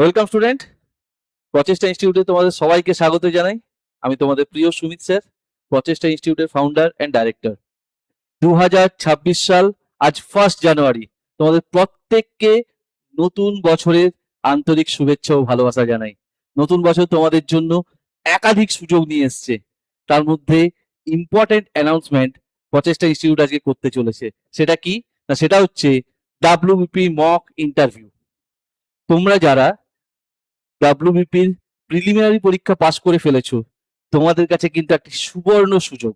Welcome student প্রচেষ্টা ইনস্টিটিউটে তোমাদের সবাইকে স্বাগত জানাই। আমি তোমাদের প্রিয় সুমিত স্যার প্রচেষ্টা ইনস্টিটিউটের ফাউন্ডার অ্যান্ড ডাইরেক্টর দু হাজার ছাব্বিশ সাল, আজ ফার্স্ট জানুয়ারি তোমাদের প্রত্যেককে নতুন বছরের আন্তরিক শুভেচ্ছা ও ভালোবাসা জানাই। নতুন বছর তোমাদের জন্য একাধিক সুযোগ নিয়ে এসছে। তার মধ্যে ইম্পর্টেন্ট অ্যানাউন্সমেন্ট প্রচেষ্টা ইনস্টিটিউট আজকে করতে চলেছে। সেটা কি? না, সেটা হচ্ছে ডাব্লিউপি মক ইন্টারভিউ তোমরা যারা ডাব্লিউবিপির প্রিলিমিনারি পরীক্ষা পাশ করে ফেলেছো, তোমাদের কাছে কিন্তু একটি সুবর্ণ সুযোগ।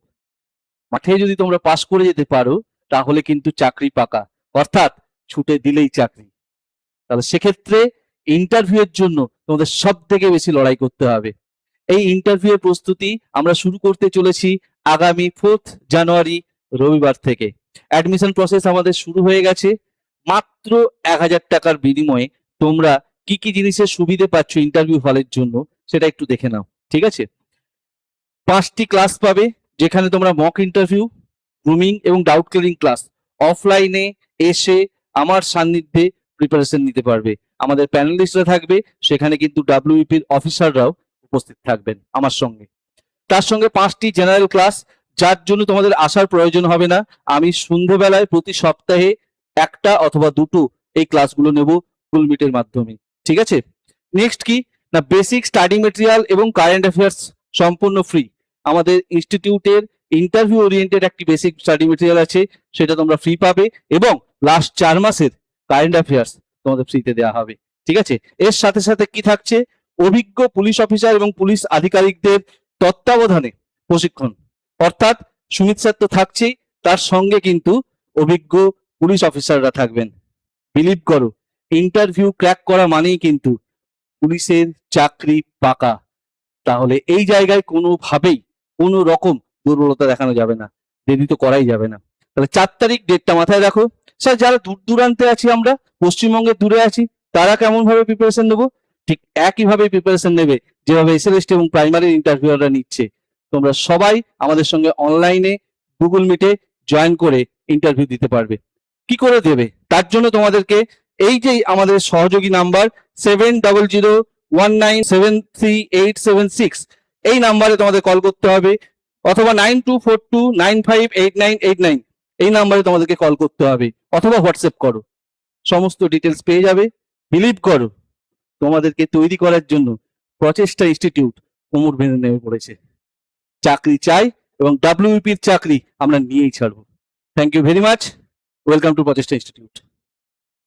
মাঠে যদি তোমরা পাশ করে যেতে পারো, তাহলে কিন্তু চাকরি পাকা। অর্থাৎ ছুটে দিলেই চাকরি। তাহলে সেক্ষেত্রে ইন্টারভিউ এর জন্য তোমাদের সব থেকে বেশি লড়াই করতে হবে। এই ইন্টারভিউ এর প্রস্তুতি আমরা শুরু করতে চলেছি আগামী ফোর্থ জানুয়ারি রবিবার থেকে। অ্যাডমিশন প্রসেস আমাদের শুরু হয়ে গেছে। মাত্র এক হাজার টাকার বিনিময়ে তোমরা কি কি জিনিসের সুবিধে পাচ্ছ ইন্টারভিউ হলের জন্য, সেটা একটু দেখে নাও, ঠিক আছে? পাঁচটি ক্লাস পাবে, যেখানে তোমরা মক ইন্টারভিউ গ্রুমিং এবং ডাউট ক্লিয়ারিং ক্লাস অফলাইনে এসে আমার সান্নিধ্যে প্রিপারেশন নিতে পারবে। আমাদের প্যানেলিস্টরা থাকবে, সেখানে কিন্তু ডাব্লিউপির অফিসাররাও উপস্থিত থাকবেন আমার সঙ্গে। তার সঙ্গে পাঁচটি জেনারেল ক্লাস যার জন্য তোমাদের আসার প্রয়োজন হবে না। আমি সন্ধেবেলায় প্রতি সপ্তাহে একটা অথবা দুটো এই ক্লাসগুলো নেব গুগল মিটের মাধ্যমে। ঠিক আছে? নেক্সট কি? না বেসিক স্টাডি মেটেরিয়াল এবং কারেন্ট অ্যাফেয়ার্স সম্পূর্ণ ফ্রি আমাদের ইনস্টিটিউটের ইন্টারভিউ ওরিয়েন্টেড একটি বেসিক স্টাডি মেটেরিয়াল আছে, সেটা তোমরা ফ্রি পাবে এবং লাস্ট চার মাসের কারেন্ট অ্যাফেয়ার্স তোমাদের ফ্রিতে দেওয়া হবে। ঠিক আছে? এর সাথে সাথে কি থাকছে? অভিজ্ঞ পুলিশ অফিসার এবং পুলিশ আধিকারিকদের তত্ত্বাবধানে প্রশিক্ষণ। অর্থাৎ সুমিত স্যার তো থাকছেই, তার সঙ্গে কিন্তু অভিজ্ঞ পুলিশ অফিসাররা থাকবেন। বিলিভ করো। ইন্টারভিউ ক্র্যাক করা মানেই কিন্তু পুলিশের চাকরি পাকা। তাহলে এই জায়গায় কোনোভাবেই কোনো রকম দুর্বলতা দেখানো যাবে না, দেরি তো করাই যাবে না। তাহলে চার তারিখ ডেটটা মাথায় রাখো। স্যার, যারা দূর দূরান্তে আছি আমরা, পশ্চিমবঙ্গের দূরে আছি, তারা কেমন ভাবে প্রিপারেশন নেব? ঠিক একইভাবে প্রিপারেশন নেবে যেভাবে এসএলএসটি এবং প্রাইমারি ইন্টারভিউরা নিচ্ছে। তোমরা সবাই আমাদের সঙ্গে অনলাইনে গুগল মিটে জয়েন করে ইন্টারভিউ দিতে পারবে। কি করে দেবে? তার জন্য তোমাদেরকে এই যে আমাদের সহযোগী number seven double zero one nine seven three eight seven six এই নাম্বারে তোমাদের কল করতে হবে, অথবা nine two four two nine five eight nine eight nine এই নাম্বারে তোমাদেরকে কল করতে হবে, অথবা হোয়াটসঅ্যাপ করো। সমস্ত ডিটেলস পেয়ে যাবে। বিলিভ করো, তোমাদেরকে তৈরি করার জন্য প্রচেষ্টা ইনস্টিটিউট কোমর বেঁধে নেমে পড়েছে। চাকরি চাই এবং ডাব্লিউপির চাকরি আমরা নিয়েই ছাড়বো। Thank you very much welcome to Prochesta institute